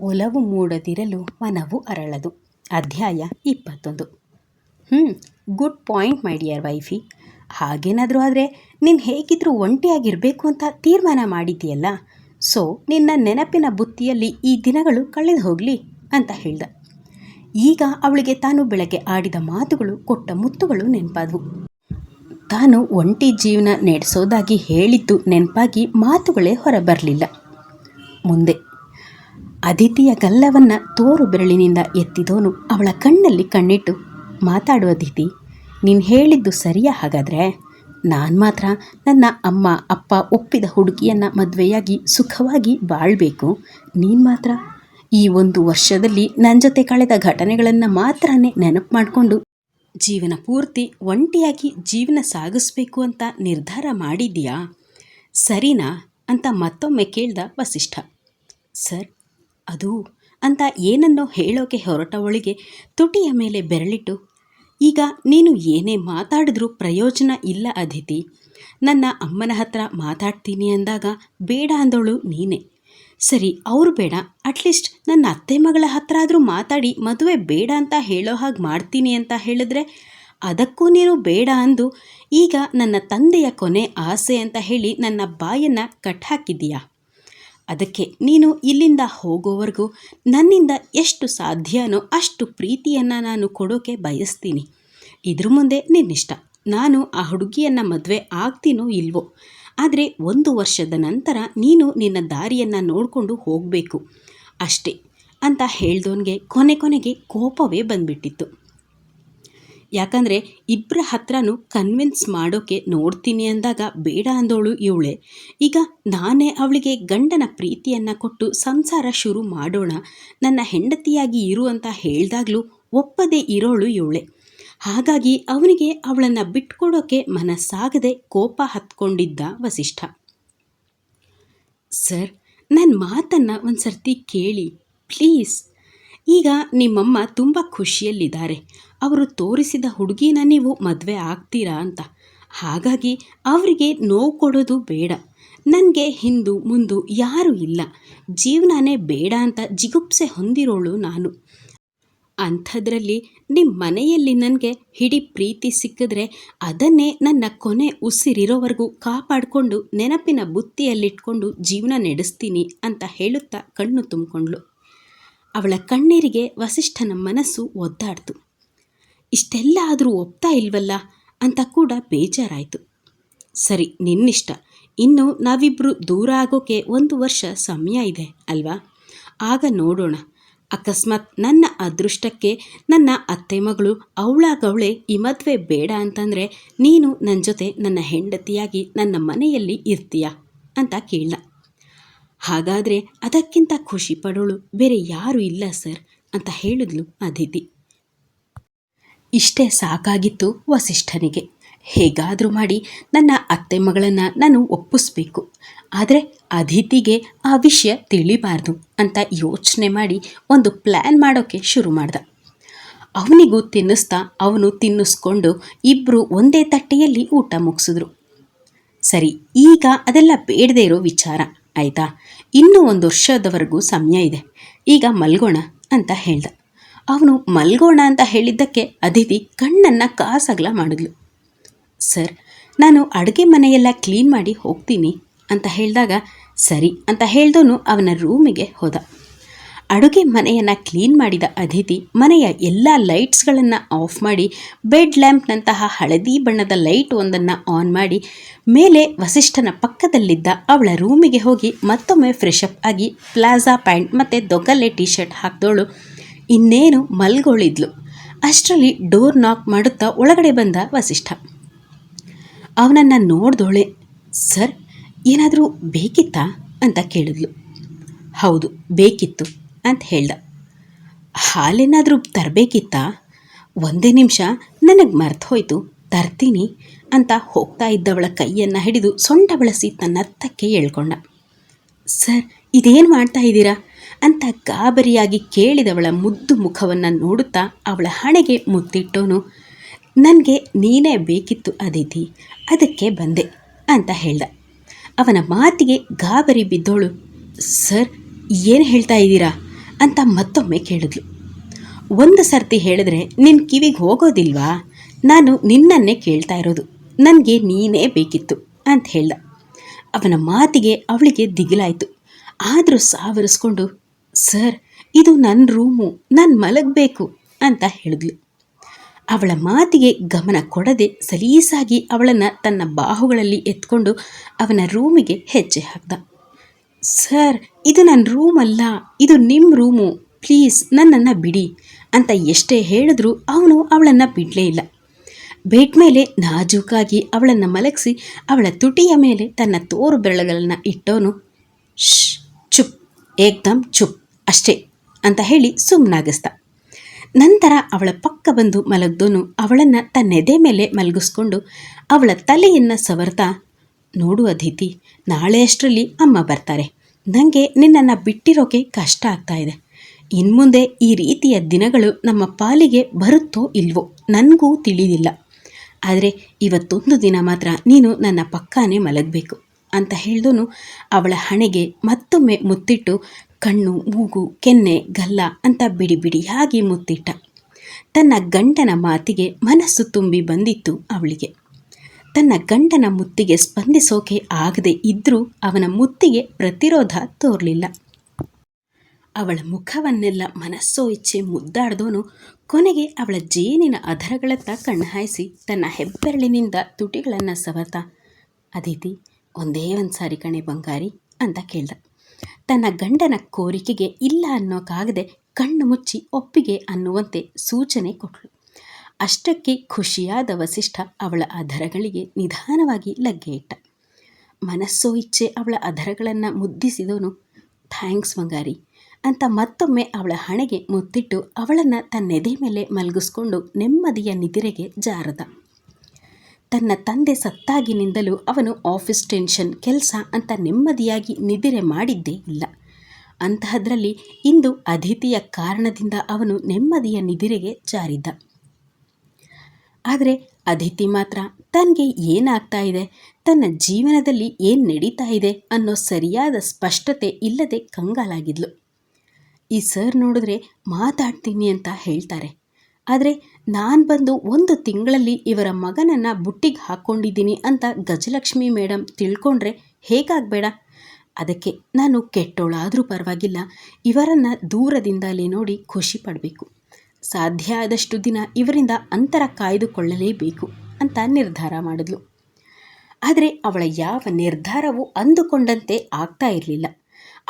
ಒಲವು ಮೂಡದಿರಲು ಮನವು ಅರಳದು. ಅಧ್ಯಾಯ ಇಪ್ಪತ್ತೊಂದು. ಹ್ಞೂ good point my dear wifey ಹಾಗೇನಾದರೂ ಆದರೆ ನೀನು ಹೇಗಿದ್ದರೂ ಒಂಟಿಯಾಗಿರಬೇಕು ಅಂತ ತೀರ್ಮಾನ ಮಾಡಿದ್ದೀಯಲ್ಲ? ಸೊ ನಿನ್ನ ನೆನಪಿನ ಬುತ್ತಿಯಲ್ಲಿ ಈ ದಿನಗಳು ಕಳೆದು ಹೋಗಲಿ ಅಂತ ಹೇಳ್ದ. ಈಗ ಅವಳಿಗೆ ತಾನು ಬೆಳಗ್ಗೆ ಆಡಿದ ಮಾತುಗಳು, ಕೊಟ್ಟ ಮುತ್ತುಗಳು ನೆನಪಾದವು. ತಾನು ಒಂಟಿ ಜೀವನ ನಡೆಸೋದಾಗಿ ಹೇಳಿದ್ದು ನೆನಪಾಗಿ ಮಾತುಗಳೇ ಹೊರಬರಲಿಲ್ಲ. ಮುಂದೆ ಅದಿತಿಯ ಗಲ್ಲವನ್ನು ತೋರು ಬೆರಳಿನಿಂದ ಎತ್ತಿದೋನು. ಅವಳ ಕಣ್ಣಲ್ಲಿ ಕಣ್ಣಿಟ್ಟು ಮಾತಾಡುವ ಅದಿತಿ ನೀನು ಹೇಳಿದ್ದು ಸರಿಯಾ ಹಾಗಾದರೆ? ನಾನು ಮಾತ್ರ ನನ್ನ ಅಮ್ಮ, ಅಪ್ಪ ಒಪ್ಪಿದ ಹುಡುಗಿಯನ್ನು ಮದುವೆಯಾಗಿ ಸುಖವಾಗಿ ಬಾಳಬೇಕು. ನೀನು ಮಾತ್ರ ಈ ಒಂದು ವರ್ಷದಲ್ಲಿ ನನ್ನ ಜೊತೆ ಕಳೆದ ಘಟನೆಗಳನ್ನು ಮಾತ್ರ ನೆನಪು ಮಾಡಿಕೊಂಡು ಜೀವನ ಪೂರ್ತಿ ಒಂಟಿಯಾಗಿ ಜೀವನ ಸಾಗಿಸ್ಬೇಕು ಅಂತ ನಿರ್ಧಾರ ಮಾಡಿದ್ದೀಯಾ? ಸರಿನಾ ಅಂತ ಮತ್ತೊಮ್ಮೆ ಕೇಳ್ದ ವಸಿಷ್ಠ. ಸರ್ ಅದು ಅಂತ ಏನನ್ನೋ ಹೇಳೋಕೆ ಹೊರಟವಳಿಗೆ ತುಟಿಯ ಮೇಲೆ ಬೆರಳಿಟ್ಟು, ಈಗ ನೀನು ಏನೇ ಮಾತಾಡಿದ್ರೂ ಪ್ರಯೋಜನ ಇಲ್ಲ ಅದಿತಿ. ನನ್ನ ಅಮ್ಮನ ಹತ್ರ ಮಾತಾಡ್ತೀನಿ ಅಂದಾಗ ಬೇಡ ಅಂದವಳು ನೀನೇ. ಸರಿ, ಅವರು ಬೇಡ. ಅಟ್ಲೀಸ್ಟ್ ನನ್ನ ಅತ್ತೆ ಮಗಳ ಹತ್ರ ಆದರೂ ಮಾತಾಡಿ, ಮದುವೆ ಬೇಡ ಅಂತ ಹೇಳೋ ಹಾಗೆ ಮಾಡ್ತೀನಿ ಅಂತ ಹೇಳಿದ್ರೆ ಅದಕ್ಕೂ ನೀನು ಬೇಡ ಅಂದು ಈಗ ನನ್ನ ತಂದೆಯ ಕೊನೆ ಆಸೆ ಅಂತ ಹೇಳಿ ನನ್ನ ಬಾಯನ್ನು ಕಟ್ಟಾಕಿದ್ದೀಯಾ ಅದಕ್ಕೆ ನೀನು ಇಲ್ಲಿಂದ ಹೋಗೋವರೆಗೂ ನನ್ನಿಂದ ಎಷ್ಟು ಸಾಧ್ಯನೋ ಅಷ್ಟು ಪ್ರೀತಿಯನ್ನು ನಾನು ಕೊಡೋಕೆ ಬಯಸ್ತೀನಿ. ಇದ್ರ ಮುಂದೆ ನಿನ್ನಿಷ್ಟ. ನಾನು ಆ ಹುಡುಗಿಯನ್ನು ಮದುವೆ ಆಗ್ತೀನೋ ಇಲ್ವೋ? ಆದರೆ ಒಂದು ವರ್ಷದ ನಂತರ ನೀನು ನಿನ್ನ ದಾರಿಯನ್ನು ನೋಡಿಕೊಂಡು ಹೋಗಬೇಕು. ಅಷ್ಟೇ ಅಂತ ಹೇಳ್ದವನಿಗೆ ಕೊನೆ ಕೊನೆಗೆ ಕೋಪವೇ ಬಂದ್ಬಿಟ್ಟಿತ್ತು. ಯಾಕಂದರೆ ಇಬ್ಬರ ಹತ್ರನೂ ಕನ್ವಿನ್ಸ್ ಮಾಡೋಕೆ ನೋಡ್ತೀನಿ ಅಂದಾಗ ಬೇಡ ಅಂದೋಳು ಇವಳೆ. ಈಗ ನಾನೇ ಅವಳಿಗೆ ಗಂಡನ ಪ್ರೀತಿಯನ್ನು ಕೊಟ್ಟು ಸಂಸಾರ ಶುರು ಮಾಡೋಣ, ನನ್ನ ಹೆಂಡತಿಯಾಗಿ ಇರು ಅಂತ ಹೇಳಿದಾಗಲೂ ಒಪ್ಪದೇ ಇರೋಳು ಇವಳೆ. ಹಾಗಾಗಿ ಅವನಿಗೆ ಅವಳನ್ನು ಬಿಟ್ಕೊಡೋಕೆ ಮನಸ್ಸಾಗದೆ ಕೋಪ ಹತ್ಕೊಂಡಿದ್ದ ವಸಿಷ್ಠ. ಸರ್ ನನ್ನ ಮಾತನ್ನು ಒಂದು ಸರ್ತಿ ಕೇಳಿ, ಪ್ಲೀಸ್ ಈಗ ನಿಮ್ಮಮ್ಮ ತುಂಬ ಖುಷಿಯಲ್ಲಿದ್ದಾರೆ. ಅವರು ತೋರಿಸಿದ ಹುಡುಗಿನ ನೀವು ಮದುವೆ ಆಗ್ತೀರಾ ಅಂತ. ಹಾಗಾಗಿ ಅವರಿಗೆ ನೋವು ಕೊಡೋದು ಬೇಡ. ನನಗೆ ಹಿಂದೂ ಮುಂದು ಯಾರೂ ಇಲ್ಲ. ಜೀವನನೇ ಬೇಡ ಅಂತ ಜಿಗುಪ್ಸೆ ಹೊಂದಿರೋಳು ನಾನು. ಅಂಥದ್ರಲ್ಲಿ ನಿಮ್ಮ ಮನೆಯಲ್ಲಿ ನನಗೆ ಹಿಡಿ ಪ್ರೀತಿ ಸಿಕ್ಕಿದ್ರೆ ಅದನ್ನೇ ನನ್ನ ಕೊನೆ ಉಸಿರಿರೋವರೆಗೂ ಕಾಪಾಡಿಕೊಂಡು ನೆನಪಿನ ಬುತ್ತಿಯಲ್ಲಿಟ್ಕೊಂಡು ಜೀವನ ನಡೆಸ್ತೀನಿ ಅಂತ ಹೇಳುತ್ತಾ ಕಣ್ಣು ತುಂಬಿಕೊಂಡ್ಳು. ಅವಳ ಕಣ್ಣೀರಿಗೆ ವಸಿಷ್ಠನ ಮನಸ್ಸು ಒದ್ದಾಡ್ತು. ಇಷ್ಟೆಲ್ಲ ಆದರೂ ಒಪ್ತಾ ಇಲ್ವಲ್ಲ ಅಂತ ಕೂಡ ಬೇಜಾರಾಯಿತು. ಸರಿ, ನಿನ್ನಿಷ್ಟ. ಇನ್ನು ನಾವಿಬ್ಬರು ದೂರ ಆಗೋಕೆ ಒಂದು ವರ್ಷ ಸಮಯ ಇದೆ, ಅಲ್ವಾ? ಆಗ ನೋಡೋಣ. ಅಕಸ್ಮಾತ್ ನನ್ನ ಅದೃಷ್ಟಕ್ಕೆ ನನ್ನ ಅತ್ತೆ ಮಗಳು ಅವಳಾಗವಳೆ ಈ ಮದುವೆ ಬೇಡ ಅಂತಂದರೆ ನೀನು ನನ್ನ ಜೊತೆ ನನ್ನ ಹೆಂಡತಿಯಾಗಿ ನನ್ನ ಮನೆಯಲ್ಲಿ ಇರ್ತೀಯ ಅಂತ ಕೇಳ ಹಾಗಾದರೆ ಅದಕ್ಕಿಂತ ಖುಷಿ ಪಡೋಳು ಬೇರೆ ಯಾರೂ ಇಲ್ಲ, ಸರ್, ಅಂತ ಹೇಳಿದ್ಲು ಅದಿತಿ. ಇಷ್ಟೇ ಸಾಕಾಗಿತ್ತು ವಸಿಷ್ಠನಿಗೆ. ಹೇಗಾದರೂ ಮಾಡಿ ನನ್ನ ಅತ್ತೆ ಮಗಳನ್ನು ನಾನು ಒಪ್ಪಿಸ್ಬೇಕು. ಆದರೆ ಅದಿತಿಗೆ ಆ ವಿಷಯ ತಿಳಿಬಾರ್ದು ಅಂತ ಯೋಚನೆ ಮಾಡಿ ಒಂದು ಪ್ಲ್ಯಾನ್ ಮಾಡೋಕ್ಕೆ ಶುರು ಮಾಡ್ದ. ಅವನಿಗೂ ತಿನ್ನಿಸ್ತಾ ಅವನು ತಿನ್ನಿಸ್ಕೊಂಡು ಇಬ್ಬರು ಒಂದೇ ತಟ್ಟೆಯಲ್ಲಿ ಊಟ ಮುಗಿಸಿದ್ರು. ಸರಿ, ಈಗ ಅದೆಲ್ಲ ಬೇಡದೇ ಇರೋ ವಿಚಾರ. ಆಯಿತಾ? ಇನ್ನೂ ಒಂದು ವರ್ಷದವರೆಗೂ ಸಮಯ ಇದೆ. ಈಗ ಮಲ್ಗೋಣ ಅಂತ ಹೇಳ್ದ. ಅವನು ಮಲ್ಗೋಣ ಅಂತ ಹೇಳಿದ್ದಕ್ಕೆ ಅದಿತಿ ಕಣ್ಣನ್ನು ಕಾಸಗಲ ಮಾಡಿದ್ಲು. ಸರ್, ನಾನು ಅಡುಗೆ ಮನೆಯೆಲ್ಲ ಕ್ಲೀನ್ ಮಾಡಿ ಹೋಗ್ತೀನಿ ಅಂತ ಹೇಳಿದಾಗ, ಸರಿ ಅಂತ ಹೇಳ್ದೋನು ಅವನ ರೂಮಿಗೆ ಹೋದ. ಅಡುಗೆ ಮನೆಯನ್ನು ಕ್ಲೀನ್ ಮಾಡಿದ ಅದಿತಿ ಮನೆಯ ಎಲ್ಲ ಲೈಟ್ಸ್ಗಳನ್ನು ಆಫ್ ಮಾಡಿ ಬೆಡ್ ಲ್ಯಾಂಪ್ನಂತಹ ಹಳದಿ ಬಣ್ಣದ ಲೈಟ್ ಒಂದನ್ನು ಆನ್ ಮಾಡಿ, ಮೇಲೆ ವಸಿಷ್ಠನ ಪಕ್ಕದಲ್ಲಿದ್ದ ಅವಳ ರೂಮಿಗೆ ಹೋಗಿ ಮತ್ತೊಮ್ಮೆ ಫ್ರೆಶಪ್ ಆಗಿ ಪ್ಲಾಜಾ ಪ್ಯಾಂಟ್ ಮತ್ತು ದೊಗ್ಗಲೆ ಟೀ ಶರ್ಟ್ ಹಾಕಿದವಳು ಇನ್ನೇನು ಮಲ್ಗೊಳಿದ್ಲು. ಅಷ್ಟರಲ್ಲಿ ಡೋರ್ ನಾಕ್ ಮಾಡುತ್ತಾ ಒಳಗಡೆ ಬಂದ ವಸಿಷ್ಠ. ಅವನನ್ನು ನೋಡ್ದೋಳೆ, ಸರ್, ಏನಾದರೂ ಬೇಕಿತ್ತಾ? ಅಂತ ಕೇಳಿದ್ಲು. ಹೌದು, ಬೇಕಿತ್ತು. ಅಂತ ಹೇಳ್ದ. ಹಾಲೇನಾದರೂ ತರಬೇಕಿತ್ತಾ? ಒಂದೇ ನಿಮಿಷ, ನನಗೆ ಮರ್ತು ಹೋಯಿತು. ತರ್ತೀನಿ ಅಂತ ಹೋಗ್ತಾ ಇದ್ದವಳ ಕೈಯನ್ನು ಹಿಡಿದು ಸೊಂಟ ಬಳಸಿ ತನ್ನತ್ತಕ್ಕೆ ಹೇಳ್ಕೊಂಡ ಸರ್, ಇದೇನು ಮಾಡ್ತಾ ಇದ್ದೀರಾ? ಅಂತ ಗಾಬರಿಯಾಗಿ ಕೇಳಿದವಳ ಮುದ್ದು ಮುಖವನ್ನು ನೋಡುತ್ತಾ ಅವಳ ಹಣೆಗೆ ಮುತ್ತಿಟ್ಟೋನು. ನನಗೆ ನೀನೇ ಬೇಕಿತ್ತು ಅದಿತಿ, ಅದಕ್ಕೆ ಬಂದೆ ಅಂತ ಹೇಳ್ದ. ಅವನ ಮಾತಿಗೆ ಗಾಬರಿ ಬಿದ್ದೋಳು. ಸರ್, ಏನು ಹೇಳ್ತಾ ಇದ್ದೀರಾ? ಅಂತ ಮತ್ತೊಮ್ಮೆ ಕೇಳಿದ್ಲು. ಒಂದು ಸರ್ತಿ ಹೇಳಿದ್ರೆ ನಿನ್ನ ಕಿವಿಗೆ ಹೋಗೋದಿಲ್ವಾ? ನಾನು ನಿನ್ನನ್ನೇ ಕೇಳ್ತಾ ಇರೋದು. ನನಗೆ ನೀನೇ ಬೇಕಿತ್ತು ಅಂತ ಹೇಳ್ದ. ಅವನ ಮಾತಿಗೆ ಅವಳಿಗೆ ದಿಗಿಲಾಯಿತು. ಆದರೂ ಸಾವರಿಸ್ಕೊಂಡು, ಸರ್, ಇದು ನನ್ನ ರೂಮು, ನಾನು ಮಲಗಬೇಕು ಅಂತ ಹೇಳಿದ್ಲು. ಅವಳ ಮಾತಿಗೆ ಗಮನ ಕೊಡದೆ ಸಲೀಸಾಗಿ ಅವಳನ್ನು ತನ್ನ ಬಾಹುಗಳಲ್ಲಿ ಎತ್ಕೊಂಡು ಅವನ ರೂಮಿಗೆ ಹೆಜ್ಜೆ ಹಾಕ್ದ. ಸರ್, ಇದು ನನ್ನ ರೂಮ್ ಅಲ್ಲ ಇದು ನಿಮ್ಮ ರೂಮು. ಪ್ಲೀಸ್, ನನ್ನನ್ನು ಬಿಡಿ ಅಂತ ಎಷ್ಟೇ ಹೇಳಿದ್ರೂ ಅವನು ಅವಳನ್ನು ಬಿಡಲೇ ಇಲ್ಲ. ಬೆಡ್ ಮೇಲೆ ನಾಜೂಕಾಗಿ ಅವಳನ್ನು ಮಲಗಿಸಿ ಅವಳ ತುಟಿಯ ಮೇಲೆ ತನ್ನ ತೋರು ಬೆರಳುಗಳನ್ನು ಇಟ್ಟವನು ಶ್ ಚುಪ್ ಏಕ್ದಮ್ ಚುಪ್, ಅಷ್ಟೇ ಅಂತ ಹೇಳಿ ಸುಮ್ಮನಾಗಿಸ್ದ ನಂತರ ಅವಳ ಪಕ್ಕ ಬಂದು ಮಲಗ್ದೋನು, ಅವಳನ್ನು ತನ್ನೆದೆ ಮೇಲೆ ಮಲಗಿಸ್ಕೊಂಡು ಅವಳ ತಲೆಯನ್ನು ಸವರ್ತಾ ನೋಡು ಅದಿತಿ ನಾಳೆ ಅಷ್ಟರಲ್ಲಿ ಅಮ್ಮ ಬರ್ತಾರೆ. ನನಗೆ ನಿನ್ನನ್ನು ಬಿಟ್ಟಿರೋಕೆ ಕಷ್ಟ ಆಗ್ತಾ ಇದೆ. ಇನ್ಮುಂದೆ ಈ ರೀತಿಯ ದಿನಗಳು ನಮ್ಮ ಪಾಲಿಗೆ ಬರುತ್ತೋ ಇಲ್ವೋ ನನಗೂ ತಿಳಿದಿಲ್ಲ. ಆದರೆ ಇವತ್ತೊಂದು ದಿನ ಮಾತ್ರ ನೀನು ನನ್ನ ಪಕ್ಕಾನೇ ಮಲಗಬೇಕು ಅಂತ ಹೇಳ್ದೂ ಅವಳ ಹಣೆಗೆ ಮತ್ತೊಮ್ಮೆ ಮುತ್ತಿಟ್ಟು ಕಣ್ಣು, ಮೂಗು, ಕೆನ್ನೆ, ಗಲ್ಲ ಅಂತ ಬಿಡಿ ಬಿಡಿಯಾಗಿ ಮುತ್ತಿಟ್ಟ. ತನ್ನ ಗಂಡನ ಮಾತಿಗೆ ಮನಸ್ಸು ತುಂಬಿ ಬಂದಿತ್ತು ಅವಳಿಗೆ. ತನ್ನ ಗಂಡನ ಮುತ್ತಿಗೆ ಸ್ಪಂದಿಸೋಕೆ ಆಗದೆ ಇದ್ದರೂ ಅವನ ಮುತ್ತಿಗೆ ಪ್ರತಿರೋಧ ತೋರಲಿಲ್ಲ. ಅವಳ ಮುಖವನ್ನೆಲ್ಲ ಮನಸ್ಸೋ ಇಚ್ಛೆ ಮುದ್ದಾಡ್ದೋನು ಕೊನೆಗೆ ಅವಳ ಜೇನಿನ ಅಧರಗಳತ್ತ ಕಣ್ಣಾಯಿಸಿ ತನ್ನ ಹೆಬ್ಬೆರಳಿನಿಂದ ತುಟಿಗಳನ್ನು ಸವತ ಅದಿತಿ, ಒಂದೇ ಒಂದು ಸಾರಿ ಕಣೆ ಬಂಗಾರಿ ಅಂತ ಕೇಳ್ದ. ತನ್ನ ಗಂಡನ ಕೋರಿಕೆಗೆ ಇಲ್ಲ ಅನ್ನೋಕ್ಕಾಗದೆ ಕಣ್ಣು ಮುಚ್ಚಿ ಒಪ್ಪಿಗೆ ಅನ್ನುವಂತೆ ಸೂಚನೆ ಕೊಟ್ಟಳು ಅಷ್ಟಕ್ಕೆ ಖುಷಿಯಾದ ವಸಿಷ್ಠ ಅವಳ ಅಧರಗಳಿಗೆ ನಿಧಾನವಾಗಿ ಲಗ್ಗೆ ಇಟ್ಟ. ಮನಸ್ಸೋ ಇಚ್ಛೆ ಅವಳ ಅಧರಗಳನ್ನು ಮುದ್ದಿಸಿದವನು ಥ್ಯಾಂಕ್ಸ್ ಮಂಗಾರಿ. ಅಂತ ಮತ್ತೊಮ್ಮೆ ಅವಳ ಹಣೆಗೆ ಮುತ್ತಿಟ್ಟು ಅವಳನ್ನು ತನ್ನೆದೆ ಮೇಲೆ ಮಲಗಿಸ್ಕೊಂಡು ನೆಮ್ಮದಿಯ ನಿದಿರೆಗೆ ಜಾರದ. ತನ್ನ ತಂದೆ ಸತ್ತಾಗಿನಿಂದಲೂ ಅವನು ಆಫೀಸ್ ಟೆನ್ಷನ್, ಕೆಲಸ ಅಂತ ನೆಮ್ಮದಿಯಾಗಿ ನಿದಿರೆ ಮಾಡಿದ್ದೇ ಇಲ್ಲ. ಅಂತಹದ್ರಲ್ಲಿ ಇಂದು ಅತಿಥಿಯ ಕಾರಣದಿಂದ ಅವನು ನೆಮ್ಮದಿಯ ನಿದಿರೆಗೆ ಜಾರಿದ್ದ. ಆದರೆ ಅದಿತಿ ಮಾತ್ರ ತನಗೆ ಏನಾಗ್ತಾ ಇದೆ? ತನ್ನ ಜೀವನದಲ್ಲಿ ಏನು ನಡೀತಾ ಇದೆ ಅನ್ನೋ ಸರಿಯಾದ ಸ್ಪಷ್ಟತೆ ಇಲ್ಲದೆ ಕಂಗಾಲಾಗಿದ್ಲು. ಈ ಸರ್ ನೋಡಿದ್ರೆ ಮಾತಾಡ್ತೀನಿ ಅಂತ ಹೇಳ್ತಾರೆ. ಆದರೆ ನಾನು ಬಂದು ಒಂದು ತಿಂಗಳಲ್ಲಿ ಇವರ ಮಗನನ್ನು ಬುಟ್ಟಿಗೆ ಹಾಕ್ಕೊಂಡಿದ್ದೀನಿ ಅಂತ ಗಜಲಕ್ಷ್ಮಿ ಮೇಡಮ್ ತಿಳ್ಕೊಂಡ್ರೆ ಹೇಗಾಗಬೇಡ? ಅದಕ್ಕೆ ನಾನು ಕೆಟ್ಟೋಳಾದರೂ ಪರವಾಗಿಲ್ಲ, ಇವರನ್ನು ದೂರದಿಂದಲೇ ನೋಡಿ ಖುಷಿ ಪಡಬೇಕು. ಸಾಧ್ಯ ಆದಷ್ಟು ದಿನ ಇವರಿಂದ ಅಂತರ ಕಾಯ್ದುಕೊಳ್ಳಲೇಬೇಕು ಅಂತ ನಿರ್ಧಾರ ಮಾಡಿದ್ಲು. ಆದರೆ ಅವಳ ಯಾವ ನಿರ್ಧಾರವೂ ಅಂದುಕೊಂಡಂತೆ ಆಗ್ತಾ ಇರಲಿಲ್ಲ.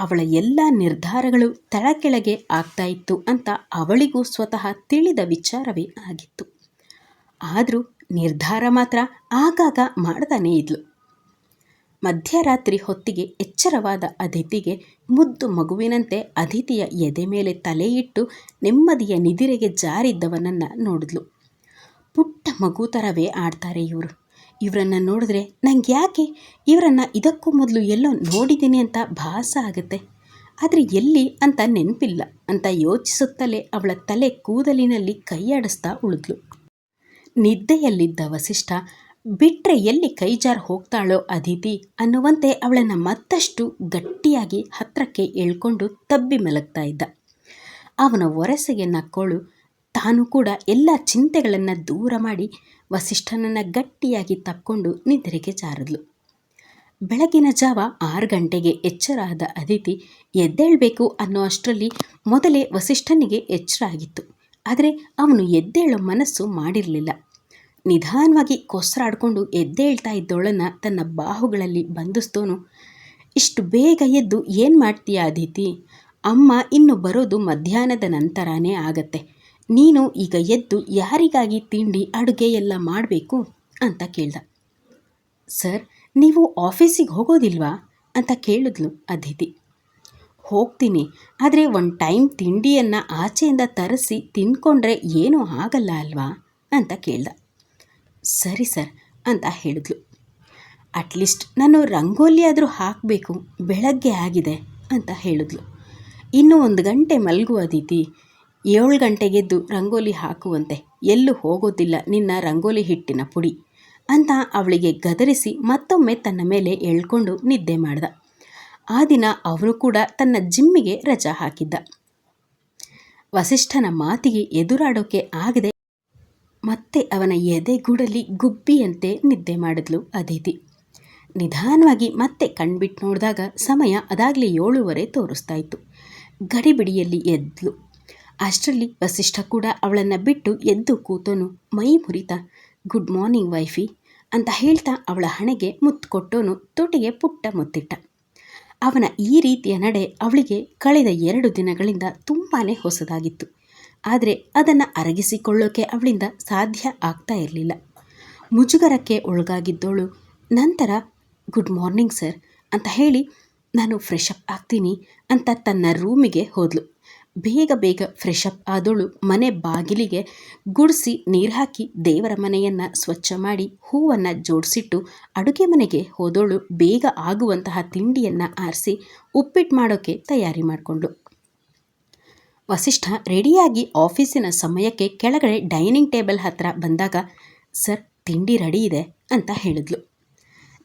ಅವಳ ಎಲ್ಲ ನಿರ್ಧಾರಗಳು ತಳಕೆಳಗೆ ಆಗ್ತಾ ಇತ್ತು ಅಂತ ಅವಳಿಗೂ ಸ್ವತಃ ತಿಳಿದ ವಿಚಾರವೇ ಆಗಿತ್ತು. ಆದರೂ ನಿರ್ಧಾರ ಮಾತ್ರ ಆಗಾಗ ಮಾಡ್ತಾನೇ ಇದ್ಲು. ಮಧ್ಯರಾತ್ರಿ ಹೊತ್ತಿಗೆ ಎಚ್ಚರವಾದ ಅದಿತಿಗೆ ಮುದ್ದು ಮಗುವಿನಂತೆ ಅದಿತಿಯ ಎದೆ ಮೇಲೆ ತಲೆಯಿಟ್ಟು ನೆಮ್ಮದಿಯ ನಿದಿರೆಗೆ ಜಾರಿದ್ದವನನ್ನು ನೋಡಿದ್ಲು. ಪುಟ್ಟ ಮಗು ಥರವೇ ಆಡ್ತಾರೆ ಇವರು. ಇವರನ್ನು ನೋಡಿದ್ರೆ ನಂಗೆ ಯಾಕೆ? ಇವರನ್ನು ಇದಕ್ಕೂ ಮೊದಲು ಎಲ್ಲೋ ನೋಡಿದ್ದೀನಿ ಅಂತ ಭಾಸ ಆಗುತ್ತೆ. ಆದರೆ ಎಲ್ಲಿ ಅಂತ ನೆನಪಿಲ್ಲ ಅಂತ ಯೋಚಿಸುತ್ತಲೇ ಅವಳ ತಲೆ ಕೂದಲಿನಲ್ಲಿ ಕೈಯಾಡಿಸ್ತಾ ಉಳಿದ್ಲು. ನಿದ್ದೆಯಲ್ಲಿದ್ದ ವಸಿಷ್ಠ ಬಿಟ್ಟರೆ ಎಲ್ಲಿ ಕೈಜಾರ್ ಹೋಗ್ತಾಳೋ ಅದಿತಿ ಅನ್ನುವಂತೆ ಅವಳನ್ನು ಮತ್ತಷ್ಟು ಗಟ್ಟಿಯಾಗಿ ಹತ್ರಕ್ಕೆ ಎಳ್ಕೊಂಡು ತಬ್ಬಿ ಮಲಗ್ತಾ ಇದ್ದ. ಅವನ ಒರಸೆಗೆ ನಕ್ಕೋಳು, ತಾನು ಕೂಡ ಎಲ್ಲ ಚಿಂತೆಗಳನ್ನು ದೂರ ಮಾಡಿ ವಸಿಷ್ಠನನ್ನು ಗಟ್ಟಿಯಾಗಿ ತಕ್ಕೊಂಡು ನಿದ್ರೆಗೆ ಜಾರದ್ಲು. ಬೆಳಗಿನ ಜಾವ ಆರು ಗಂಟೆಗೆ ಎಚ್ಚರಾದ ಅದಿತಿ, ಎದ್ದೇಳಬೇಕು ಅನ್ನೋ ಅಷ್ಟರಲ್ಲಿ ಮೊದಲೇ ವಸಿಷ್ಠನಿಗೆ ಎಚ್ಚರ ಆಗಿತ್ತು. ಆದರೆ ಅವನು ಎದ್ದೇಳೋ ಮನಸ್ಸು ಮಾಡಿರಲಿಲ್ಲ. ನಿಧಾನವಾಗಿ ಕೊಸರಾಡ್ಕೊಂಡು ಎದ್ದೇಳ್ತಾ ಇದ್ದವಳನ್ನು ತನ್ನ ಬಾಹುಗಳಲ್ಲಿ ಬಂಧಿಸ್ತೋನು ಇಷ್ಟು ಬೇಗ ಎದ್ದು ಏನು ಮಾಡ್ತೀಯ ಅದಿತಿ? ಅಮ್ಮ ಇನ್ನು ಬರೋದು ಮಧ್ಯಾಹ್ನದ ನಂತರನೇ ಆಗತ್ತೆ. ನೀನು ಈಗ ಎದ್ದು ಯಾರಿಗಾಗಿ ತಿಂಡಿ, ಅಡುಗೆ ಎಲ್ಲ ಮಾಡಬೇಕು? ಅಂತ ಕೇಳ್ದ. ಸರ್, ನೀವು ಆಫೀಸಿಗೆ ಹೋಗೋದಿಲ್ವಾ? ಅಂತ ಕೇಳಿದ್ಲು ಅದಿತಿ. ಹೋಗ್ತೀನಿ, ಆದರೆ ಒಂದು ಟೈಮ್ ತಿಂಡಿಯನ್ನು ಆಚೆಯಿಂದ ತರಿಸಿ ತಿನ್ಕೊಂಡ್ರೆ ಏನೂ ಆಗಲ್ಲ ಅಲ್ವಾ? ಅಂತ ಕೇಳ್ದ. ಸರಿ ಸರ್ ಅಂತ ಹೇಳಿದ್ಲು. ಅಟ್ಲೀಸ್ಟ್ ನಾನು ರಂಗೋಲಿ ಆದರೂ ಹಾಕಬೇಕು, ಬೆಳಗ್ಗೆ ಆಗಿದೆ ಅಂತ ಹೇಳಿದ್ಲು. ಇನ್ನೂ ಒಂದು ಗಂಟೆ ಮಲಗುವ ದೀತಿ ಏಳು ಗಂಟೆಗೆದ್ದು ರಂಗೋಲಿ ಹಾಕುವಂತೆ ಎಲ್ಲೂ ಹೋಗೋದಿಲ್ಲ ನಿನ್ನ ರಂಗೋಲಿ ಹಿಟ್ಟಿನ ಪುಡಿ ಅಂತ ಅವಳಿಗೆ ಗದರಿಸಿ ಮತ್ತೊಮ್ಮೆ ತನ್ನ ಮೇಲೆ ಎಳ್ಕೊಂಡು ನಿದ್ದೆ ಮಾಡ್ದ. ಆ ದಿನ ಅವರು ಕೂಡ ತನ್ನ ಜಿಮ್ಮಿಗೆ ರಜಾ ಹಾಕಿದ್ದ. ವಸಿಷ್ಠನ ಮಾತಿಗೆ ಎದುರಾಡೋಕೆ ಆಗದೆ ಮತ್ತೆ ಅವನ ಎದೆಗೂಡಲ್ಲಿ ಗುಬ್ಬಿಯಂತೆ ನಿದ್ದೆ ಮಾಡಿದ್ಲು ಅದಿತಿ. ನಿಧಾನವಾಗಿ ಮತ್ತೆ ಕಣ್ಬಿಟ್ಟು ನೋಡಿದಾಗ ಸಮಯ ಅದಾಗಲೇ ಏಳುವರೆ ತೋರಿಸ್ತಾ ಇತ್ತು. ಗಡಿಬಿಡಿಯಲ್ಲಿ ಎದ್ಲು. ಅಷ್ಟರಲ್ಲಿ ವಸಿಷ್ಠ ಕೂಡ ಅವಳನ್ನು ಬಿಟ್ಟು ಎದ್ದು ಕೂತೋನು, ಮೈ ಮುರಿತ, ಗುಡ್ ಮಾರ್ನಿಂಗ್ ವೈಫಿ ಅಂತ ಹೇಳ್ತಾ ಅವಳ ಹಣೆಗೆ ಮುತ್ತು ಕೊಟ್ಟೋನು ತುಟಿಗೆ ಪುಟ್ಟ ಮುತ್ತಿಟ್ಟ. ಅವನ ಈ ರೀತಿಯ ನಡೆ ಅವಳಿಗೆ ಕಳೆದ ಎರಡು ದಿನಗಳಿಂದ ತುಂಬಾ ಹೊಸದಾಗಿತ್ತು. ಆದರೆ ಅದನ್ನು ಅರಗಿಸಿಕೊಳ್ಳೋಕೆ ಅವಳಿಂದ ಸಾಧ್ಯ ಆಗ್ತಾ ಇರಲಿಲ್ಲ. ಮುಜುಗರಕ್ಕೆ ಒಳಗಾಗಿದ್ದವಳು, ನಂತರ, ಗುಡ್ ಮಾರ್ನಿಂಗ್ ಸರ್ ಅಂತ ಹೇಳಿ, ನಾನು ಫ್ರೆಶ್ ಅಪ್ ಆಗ್ತೀನಿ ಅಂತ ತನ್ನ ರೂಮಿಗೆ ಹೋದಳು ಬೇಗ ಬೇಗ ಫ್ರೆಶ್ ಅಪ್ ಆದವಳು ಮನೆ ಬಾಗಿಲಿಗೆ ಗುಡಿಸಿ ನೀರು ಹಾಕಿ ದೇವರ ಮನೆಯನ್ನು ಸ್ವಚ್ಛ ಮಾಡಿ ಹೂವನ್ನು ಜೋಡಿಸಿಟ್ಟು ಅಡುಗೆ ಮನೆಗೆ ಹೋದೋಳು ಬೇಗ ಆಗುವಂತಹ ತಿಂಡಿಯನ್ನು ಆರಿಸಿ ಉಪ್ಪಿಟ್ಟು ಮಾಡೋಕ್ಕೆ ತಯಾರಿ ಮಾಡಿಕೊಂಡ್ಳು. ವಸಿಷ್ಠ ರೆಡಿಯಾಗಿ ಆಫೀಸಿನ ಸಮಯಕ್ಕೆ ಕೆಳಗಡೆ ಡೈನಿಂಗ್ ಟೇಬಲ್ ಹತ್ರ ಬಂದಾಗ, ಸರ್, ತಿಂಡಿ ರೆಡಿ ಇದೆ ಅಂತ ಹೇಳಿದ್ಲು.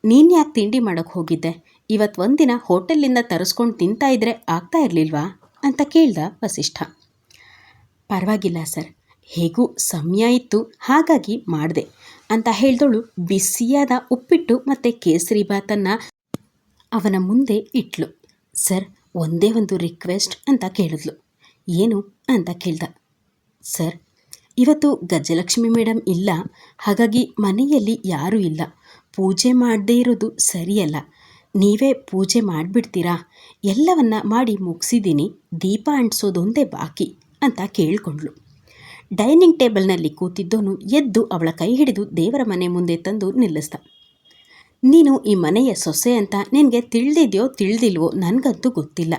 ನೀನು ಯಾಕೆ ತಿಂಡಿ ಮಾಡೋಕ್ಕೆ ಹೋಗಿದ್ದೆ? ಇವತ್ತು ಒಂದಿನ ಹೋಟೆಲ್ಲಿಂದ ತರಿಸ್ಕೊಂಡು ತಿಂತಾ ಇದ್ರೆ ಆಗ್ತಾ ಇರಲಿಲ್ವಾ? ಅಂತ ಕೇಳ್ದ ವಸಿಷ್ಠ. ಪರವಾಗಿಲ್ಲ, ಸರ್. ಹೇಗೂ ಸಮಯ ಇತ್ತು, ಹಾಗಾಗಿ ಮಾಡಿದೆ ಅಂತ ಹೇಳ್ದವಳು ಬಿಸಿಯಾದ ಉಪ್ಪಿಟ್ಟು ಮತ್ತು ಕೇಸರಿ ಬಾತನ್ನು ಅವನ ಮುಂದೆ ಇಟ್ಲು. ಸರ್, ಒಂದೇ ಒಂದು ರಿಕ್ವೆಸ್ಟ್ ಅಂತ ಕೇಳಿದ್ಲು. ಏನು ಅಂತ ಕೇಳ್ದ. ಸರ್, ಇವತ್ತು ಗಜಲಕ್ಷ್ಮಿ ಮೇಡಮ್ ಇಲ್ಲ. ಹಾಗಾಗಿ ಮನೆಯಲ್ಲಿ ಯಾರೂ ಇಲ್ಲ. ಪೂಜೆ ಮಾಡದೇ ಇರೋದು ಸರಿಯಲ್ಲ. ನೀವೇ ಪೂಜೆ ಮಾಡಿಬಿಡ್ತೀರಾ? ಎಲ್ಲವನ್ನ ಮಾಡಿ ಮುಗಿಸಿದ್ದೀನಿ. ದೀಪ ಅಂಟಿಸೋದೊಂದೇ ಬಾಕಿ ಅಂತ ಕೇಳಿಕೊಂಡ್ಳು. ಡೈನಿಂಗ್ ಟೇಬಲ್ನಲ್ಲಿ ಕೂತಿದ್ದವನು ಎದ್ದು ಅವಳ ಕೈ ಹಿಡಿದು ದೇವರ ಮನೆ ಮುಂದೆ ತಂದು ನಿಲ್ಲಿಸ್ದ. ನೀನು ಈ ಮನೆಯ ಸೊಸೆ ಅಂತ ನಿನಗೆ ತಿಳಿದಿದೆಯೋ ತಿಳಿದಿಲ್ವೋ ನನಗಂತೂ ಗೊತ್ತಿಲ್ಲ.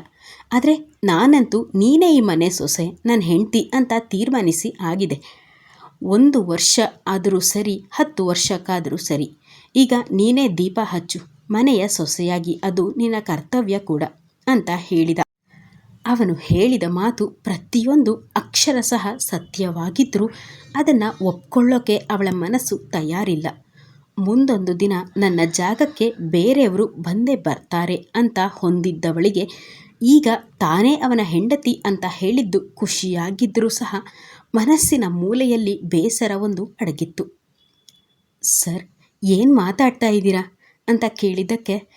ಆದರೆ ನಾನಂತೂ ನೀನೇ ಈ ಮನೆ ಸೊಸೆ ನನ್ನ ಹೆಂಡತಿ ಅಂತ ತೀರ್ಮಾನಿಸಿ ಆಗಿದೆ. ಒಂದು ವರ್ಷ ಆದರೂ ಸರಿ, ಹತ್ತು ವರ್ಷಕ್ಕಾದರೂ ಸರಿ. ಈಗ ನೀನೇ ದೀಪ ಹಚ್ಚು, ಮನೆಯ ಸೊಸೆಯಾಗಿ ಅದು ನಿನ್ನ ಕರ್ತವ್ಯ ಕೂಡ ಅಂತ ಹೇಳಿದ. ಅವನು ಹೇಳಿದ ಮಾತು ಪ್ರತಿಯೊಂದು ಅಕ್ಷರ ಸಹ ಸತ್ಯವಾಗಿದ್ದರೂ ಅದನ್ನು ಒಪ್ಕೊಳ್ಳೋಕೆ ಅವಳ ಮನಸ್ಸು ತಯಾರಿಲ್ಲ. ಮುಂದೊಂದು ದಿನ ನನ್ನ ಜಾಗಕ್ಕೆ ಬೇರೆಯವರು ಬಂದೇ ಬರ್ತಾರೆ ಅಂತ ಹೊಂದಿದ್ದವಳಿಗೆ ಈಗ ತಾನೇ ಅವನ ಹೆಂಡತಿ ಅಂತ ಹೇಳಿದ್ದು ಖುಷಿಯಾಗಿದ್ದರೂ ಸಹ ಮನಸ್ಸಿನ ಮೂಲೆಯಲ್ಲಿ ಬೇಸರ ಒಂದು ಅಡಗಿತ್ತು. ಸರ್, ಏನು ಮಾತಾಡ್ತಾ ಇದ್ದೀರಾ? ಅಂತ ಕೇಳಿದ್ದಕ್ಕೆ,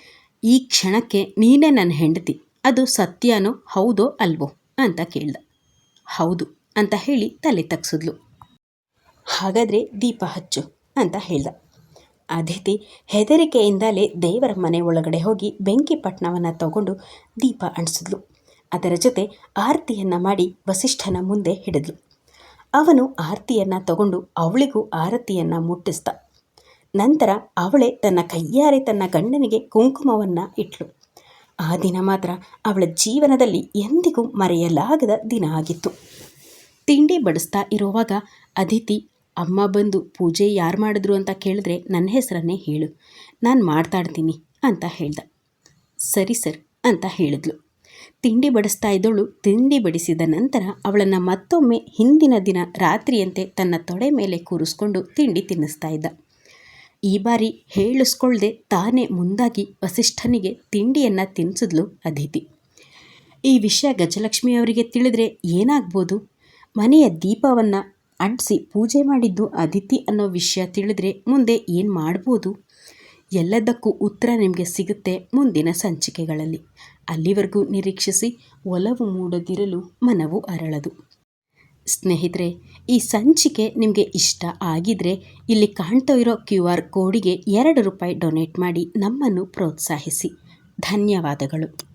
ಈ ಕ್ಷಣಕ್ಕೆ ನೀನೇ ನನ್ನ ಹೆಂಡತಿ. ಅದು ಸತ್ಯನೋ ಹೌದೋ ಅಲ್ವೋ? ಅಂತ ಕೇಳ್ದ. ಹೌದು, ಅಂತ ಹೇಳಿ ತಲೆ ತಗ್ಸಿದ್ಲು. ಹಾಗಾದರೆ ದೀಪ ಹಚ್ಚು, ಅಂತ ಹೇಳ್ದ. ಅದಿತಿ ಹೆದರಿಕೆಯಿಂದಲೇ ದೇವರ ಮನೆ ಒಳಗಡೆ ಹೋಗಿ ಬೆಂಕಿ ಪಟ್ಟಣವನ್ನು ತಗೊಂಡು ದೀಪ ಅಂಟಿಸಿದ್ಲು. ಅದರ ಜೊತೆ ಆರತಿಯನ್ನು ಮಾಡಿ ವಸಿಷ್ಠನ ಮುಂದೆ ಹಿಡಿದ್ಲು. ಅವನು ಆರತಿಯನ್ನು ತಗೊಂಡು ಅವಳಿಗೂ ಆರತಿಯನ್ನು ಮುಟ್ಟಿಸ್ದ. ನಂತರ ಅವಳೇ ತನ್ನ ಕೈಯಾರೆ ತನ್ನ ಗಂಡನಿಗೆ ಕುಂಕುಮವನ್ನು ಇಟ್ಲು. ಆ ದಿನ ಮಾತ್ರ ಅವಳ ಜೀವನದಲ್ಲಿ ಎಂದಿಗೂ ಮರೆಯಲಾಗದ ದಿನ ಆಗಿತ್ತು. ತಿಂಡಿ ಬಡಿಸ್ತಾ ಇರುವಾಗ ಅದಿತಿ ಅಮ್ಮ ಬಂದು ಪೂಜೆ ಯಾರು ಮಾಡಿದ್ರು ಅಂತ ಕೇಳಿದ್ರೆ ನನ್ನ ಹೆಸರನ್ನೇ ಹೇಳು. ನಾನು ಮಾಡ್ತಾಡ್ತೀನಿ ಅಂತ ಹೇಳ್ದ. ಸರಿ ಸರ್ ಅಂತ ಹೇಳಿದ್ಲು. ತಿಂಡಿ ಬಡಿಸ್ತಾ ಇದ್ದವಳು ತಿಂಡಿ ಬಡಿಸಿದ ನಂತರ ಅವಳನ್ನು ಮತ್ತೊಮ್ಮೆ ಹಿಂದಿನ ದಿನ ರಾತ್ರಿಯಂತೆ ತನ್ನ ತೊಡೆ ಮೇಲೆ ಕೂರಿಸ್ಕೊಂಡು ತಿಂಡಿ ತಿನ್ನಿಸ್ತಾ ಇದ್ದ. ಈ ಬಾರಿ ಹೇಳಿಸ್ಕೊಳ್ಳದೆ ತಾನೇ ಮುಂದಾಗಿ ವಸಿಷ್ಠನಿಗೆ ತಿಂಡಿಯನ್ನು ತಿನ್ನಿಸಿದ್ಲು ಅದಿತಿ. ಈ ವಿಷಯ ಗಜಲಕ್ಷ್ಮಿಯವರಿಗೆ ತಿಳಿದ್ರೆ ಏನಾಗ್ಬೋದು? ಮನೆಯ ದೀಪವನ್ನು ಅಂಟಿಸಿ ಪೂಜೆ ಮಾಡಿದ್ದು ಅದಿತಿ ಅನ್ನೋ ವಿಷಯ ತಿಳಿದ್ರೆ ಮುಂದೆ ಏನು ಮಾಡ್ಬೋದು? ಎಲ್ಲದಕ್ಕೂ ಉತ್ತರ ನಿಮಗೆ ಸಿಗುತ್ತೆ ಮುಂದಿನ ಸಂಚಿಕೆಗಳಲ್ಲಿ. ಅಲ್ಲಿವರೆಗೂ ನಿರೀಕ್ಷಿಸಿ ಒಲವು ಮೂಡದಿರಲು ಮನವು ಅರಳದು. ಸ್ನೇಹಿತರೆ, ಈ ಸಂಚಿಕೆ ನಿಮಗೆ ಇಷ್ಟ ಆಗಿದ್ರೆ ಇಲ್ಲಿ ಕಾಣ್ತಾ ಇರೋ ಕ್ಯೂ ಆರ್ ಕೋಡಿಗೆ ಎರಡು ರೂಪಾಯಿ ಡೊನೇಟ್ ಮಾಡಿ ನಮ್ಮನ್ನು ಪ್ರೋತ್ಸಾಹಿಸಿ. ಧನ್ಯವಾದಗಳು.